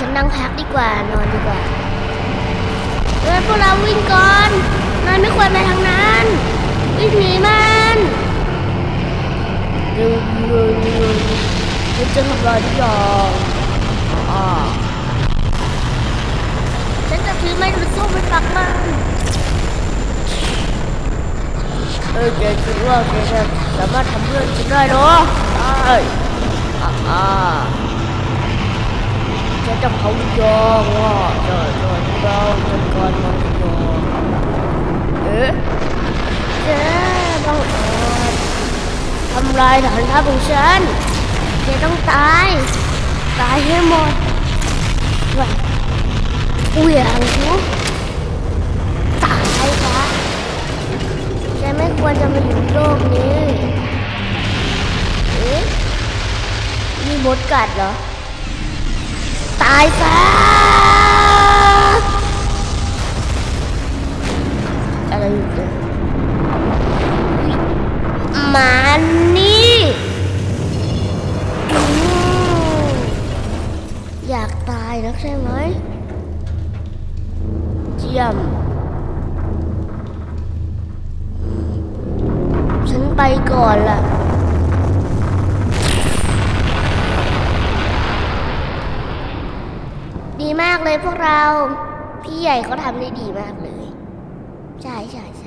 ฉันนั่งพักดีกว่านอนดีกว่าเฮ้ยพวกเราวิ่งก่อนนายไม่ควรไปทางนั้น วิ่งหนีมันเร็วเร็วเร็วฉันจะทำลายทุกอย่างอ่าฉันจะถือไม้บรรสู้ไปปักมันเออแกคิดว่าแกจะสามารถทำเพื่อนฉันได้เหรอได้ อ่าอ่าฉันจะเผายองว่าจะจะเราจัดการมันยองเอ๊ะเจ๊บังเอิญทำลายฐานทัพของฉันเจ๊ต้องตาย ตายให้หมดว่ะอุ้ยอังคุตายซะแกไม่ควรจะมาอยู่โลกนี้ มีมดกัดเหรอ ตายซะอะไรอยู่เนี่ยหมานี่อืมอยากตายนักใช่ไหมเจียม ฉันไปก่อนล่ะ ดีมากเลยพวกเรา พี่ใหญ่เขาทำได้ดีมากเลย ใช่ใช่ใช